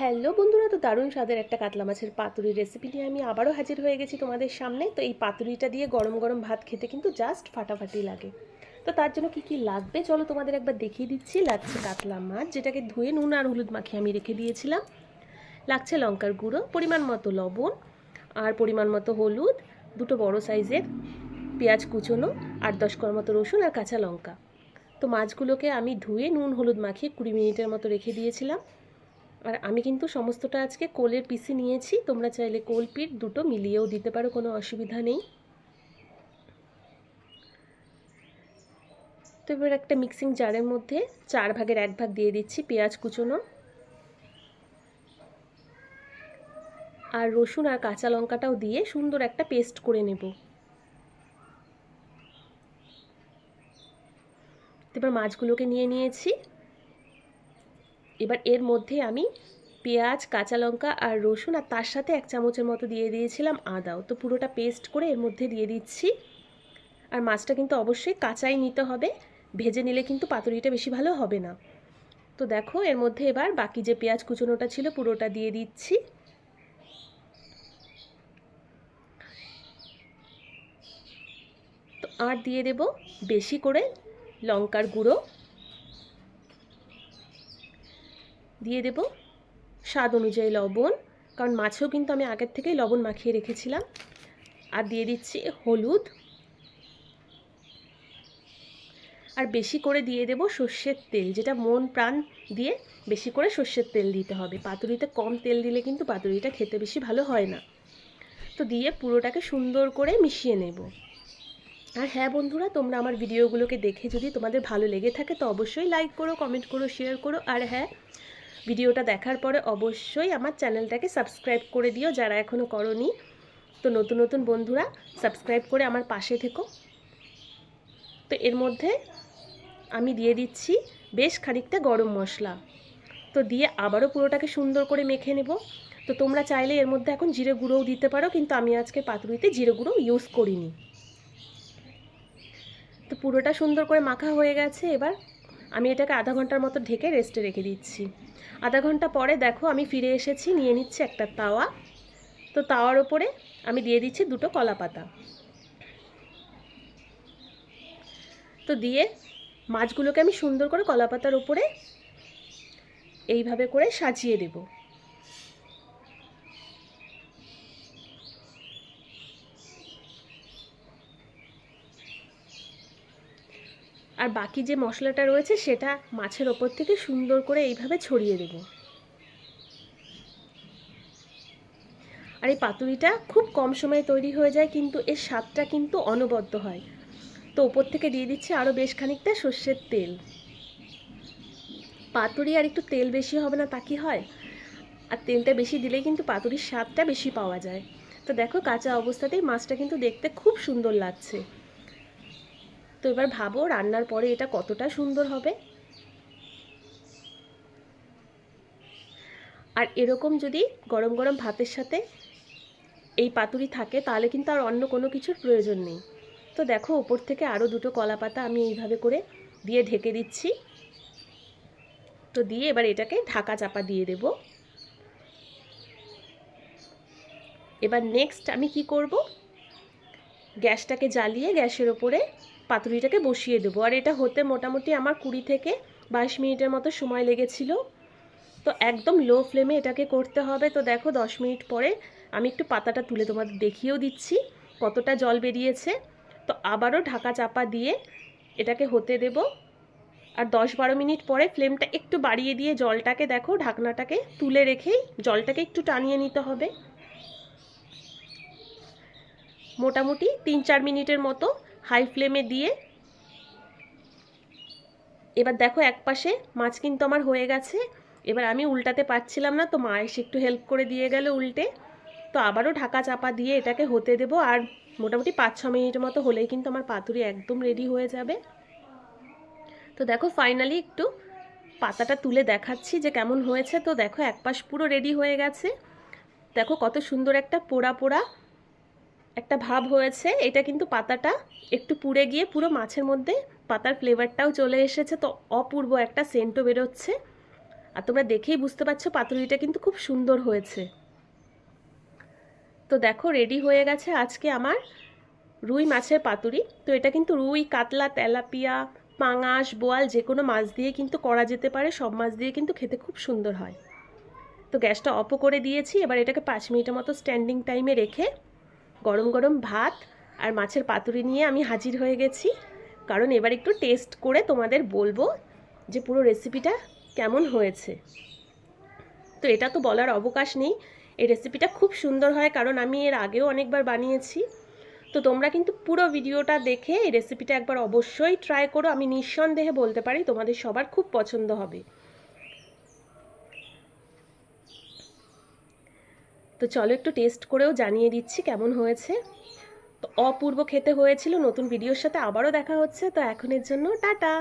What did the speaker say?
Hello বন্ধুরা, তো দারুণ স্বাদের একটা কাতলা মাছের পাতুরি রেসিপি নিয়ে আমি আবারও হাজির হয়ে গেছি তোমাদের সামনে। তো এই পাতুরিটা দিয়ে গরম গরম ভাত খেতে কিন্তু জাস্ট ফাটাফাটি লাগে। তো তার জন্য কি কি লাগবে চলো তোমাদের একবার দেখিয়ে দিচ্ছি। লাগছে কাতলা মাছ, যেটাকে ধুয়ে নুন আর হলুদ মাখিয়ে আমি রেখে দিয়েছিলাম। লাগছে লঙ্কার গুঁড়ো, পরিমাণ মতো লবণ আর পরিমাণ মতো হলুদ, দুটো বড় সাইজের পেঁয়াজ কুচোনো আট দশ কর মতো রসুন আর কাঁচা লঙ্কা। তো মাছগুলোকে আমি ধুয়ে নুন হলুদ মাখিয়ে কুড়ি মিনিটের মতো রেখে দিয়েছিলাম। আর আমি কিন্তু সমস্তটা আজকে কোলের পিসি নিয়েছি। তোমরা চাইলে কোল পিঠ দুটো মিলিয়েও দিতে পারো, কোনো অসুবিধা নেই। তো এবার একটা মিক্সিং জারের মধ্যে চার ভাগের এক ভাগ দিয়ে দিচ্ছি পেঁয়াজ কুচোনো। আর রসুন আর কাঁচা লঙ্কাটাও দিয়ে সুন্দর একটা পেস্ট করে নেব। এবার মাছগুলোকে নিয়ে নিয়েছি। এবার এর মধ্যে আমি পেঁয়াজ, কাঁচা লঙ্কা আর রসুন আর তার সাথে এক চামচের মতো দিয়ে দিয়েছিলাম আদাও। তো পুরোটা পেস্ট করে এর মধ্যে দিয়ে দিচ্ছি। আর মাছটা কিন্তু অবশ্যই কাঁচাই নিতে হবে। ভেজে নিলে কিন্তু পাতুরিটা বেশি ভালো হবে না। তো দেখো, এর মধ্যে এবার বাকি যে পেঁয়াজ কুচোনোটা ছিল পুরোটা দিয়ে দিচ্ছি। তো আর দিয়ে দেব বেশি করে লঙ্কার গুঁড়ো। দিয়ে দেব স্বাদ অনুযায়ী লবণ, কারণ মাছেও কিন্তু আমি আগের থেকেই লবণ মাখিয়ে রেখেছিলাম। আর দিয়ে দিচ্ছি হলুদ। আর বেশি করে দিয়ে দেব সর্ষের তেল, যেটা মন প্রাণ দিয়ে বেশি করে সর্ষের তেল দিতে হবে। পাতুরিতে কম তেল দিলে কিন্তু পাতুরিটা খেতে বেশি ভালো হয় না। তো দিয়ে পুরোটাকে সুন্দর করে মিশিয়ে নেব। আর হ্যাঁ বন্ধুরা, তোমরা আমার ভিডিওগুলোকে দেখে যদি তোমাদের ভালো লেগে থাকে, তো অবশ্যই লাইক করো কমেন্ট করো শেয়ার করো। আর হ্যাঁ ভিডিওটা দেখার পরে অবশ্যই আমার চ্যানেলটাকে সাবস্ক্রাইব করে দিও যারা এখনও করনি। তো নতুন নতুন বন্ধুরা, সাবস্ক্রাইব করে আমার পাশে থেকো। তো এর মধ্যে আমি দিয়ে দিচ্ছি বেশ খানিকটা গরম মশলা। তো দিয়ে আবারও পুরোটাকে সুন্দর করে মেখে নেব। তো তোমরা চাইলে এর মধ্যে এখন জিরে গুঁড়োও দিতে পারো, কিন্তু আমি আজকে পাতুরিতে জিরে গুঁড়ো ইউজ করিনি। তো পুরোটা সুন্দর করে মাখা হয়ে গেছে। এবার আমি এটাকে আধা ঘণ্টার মতো ঢেকে রেস্টে রেখে দিচ্ছি। আধা ঘণ্টা পরে দেখো আমি ফিরে এসেছি, নিয়ে নিচ্ছি একটা তাওয়া। তো তাওয়ার ওপরে আমি দিয়ে দিচ্ছি দুটো কলা পাতা। তো দিয়ে মাছগুলোকে আমি সুন্দর করে কলা পাতার ওপরে এইভাবে করে সাজিয়ে দেব। আর বাকি যে মশলাটা রয়েছে সেটা মাছের ওপর থেকে সুন্দর করে এইভাবে ছড়িয়ে দেব। আর এই পাতুরিটা খুব কম সময়ে তৈরি হয়ে যায়, কিন্তু এর স্বাদটা কিন্তু অনবদ্য হয়। তো ওপর থেকে দিয়ে দিচ্ছে আরও বেশ খানিকটা সর্ষের তেল। পাতুরি আর একটু তেল বেশি হবে না তা কি হয়? আর তেলটা বেশি দিলেই কিন্তু পাতুরির স্বাদটা বেশি পাওয়া যায়। তো দেখো কাঁচা অবস্থাতেই মাছটা কিন্তু দেখতে খুব সুন্দর লাগছে। তো এবার ভাবো রান্নার পরে এটা কতটা সুন্দর হবে। আর এরকম যদি গরম গরম ভাতের সাথে এই পাতুরি থাকে, তাহলে কিন্তু আর অন্য কোনো কিছুর প্রয়োজন নেই। তো দেখো ওপর থেকে আরও দুটো কলা পাতা আমি এইভাবে করে দিয়ে ঢেকে দিচ্ছি। তো দিয়ে এবার এটাকে ঢাকা চাপা দিয়ে দেব। এবার নেক্সট আমি কি করব? গ্যাসটাকে জ্বালিয়ে গ্যাসের ওপরে পাতুরিটাকে বসিয়ে দেবো। আর এটা হতে মোটামুটি আমার কুড়ি থেকে বাইশ মিনিটের মতো সময় লেগেছিল। তো একদম লো ফ্লেমে এটাকে করতে হবে। তো দেখো দশ মিনিট পরে আমি একটু পাতাটা তুলে তোমাদের দেখিয়েও দিচ্ছি কতটা জল বেরিয়েছে। তো আবারও ঢাকা চাপা দিয়ে এটাকে হতে দেব। আর দশ বারো মিনিট পরে ফ্লেমটা একটু বাড়িয়ে দিয়ে জলটাকে দেখো ঢাকনাটাকে তুলে রেখেই জলটাকে একটু টানিয়ে নিতে হবে। মোটামুটি তিন চার মিনিটের মতো হাই ফ্লেমে দিয়ে এবার দেখো এক পাশে মাছ কিন্তু আমার হয়ে গেছে। এবার আমি উল্টাতে পারছিলাম না, তো মা এসে একটু হেল্প করে দিয়ে গেল উল্টে। তো আবারও ঢাকা চাপা দিয়ে এটাকে হতে দেব, আর মোটামুটি পাঁচ ছ মিনিটের মতো হলেই কিন্তু আমার পাতুরি একদম রেডি হয়ে যাবে। তো দেখো ফাইনালি একটু পাতাটা তুলে দেখাচ্ছি যে কেমন হয়েছে। তো দেখো এক পাশ পুরো রেডি হয়ে গেছে। দেখো কত সুন্দর একটা পোড়া পোড়া। একটা ভাব হয়েছে, এটা কিন্তু পাতাটা একটু পুড়ে গিয়ে পুরো মাছের মধ্যে পাতার ফ্লেভারটাও চলে এসেছে, তো অপূর্ব একটা সেন্টও বেরোচ্ছে। আর তোমরা দেখেই বুঝতে পারছ পাতুরিটা কিন্তু খুব সুন্দর হয়েছে। তো দেখো রেডি হয়ে গেছে আজকে আমার রুই মাছের পাতুরি। তো এটা কিন্তু রুই, কাতলা, তেলাপিয়া, পাঙাশ, বোয়াল যে কোনো মাছ দিয়ে কিন্তু করা যেতে পারে, সব মাছ দিয়ে কিন্তু খেতে খুব সুন্দর হয়। তো গ্যাসটা অফ করে দিয়েছি, এবার এটাকে পাঁচ মিনিটের মতো স্ট্যান্ডিং টাইমে রেখে গরম গরম ভাত আর মাছের পাতুরি নিয়ে আমি হাজির হয়ে গেছি। কারণ এবার একটু টেস্ট করে তোমাদের বলব যে পুরো রেসিপিটা কেমন হয়েছে। তো এটা তো বলার অবকাশ নেই। এই রেসিপিটা খুব সুন্দর হয় কারণ আমি এর আগেও অনেকবার বানিয়েছি। তো তোমরা কিন্তু পুরো ভিডিওটা দেখে এই রেসিপিটা একবার অবশ্যই ট্রাই করো। আমি নিঃসন্দেহে বলতে পারি তোমাদের সবার খুব পছন্দ হবে। তো চলো একটু টেস্ট করেও জানিয়ে দিচ্ছি কেমন হয়েছে। তো অপূর্ব খেতে হয়েছিল, নতুন ভিডিওর সাথে আবারও দেখা হচ্ছে, তো এখনের জন্য টাটা।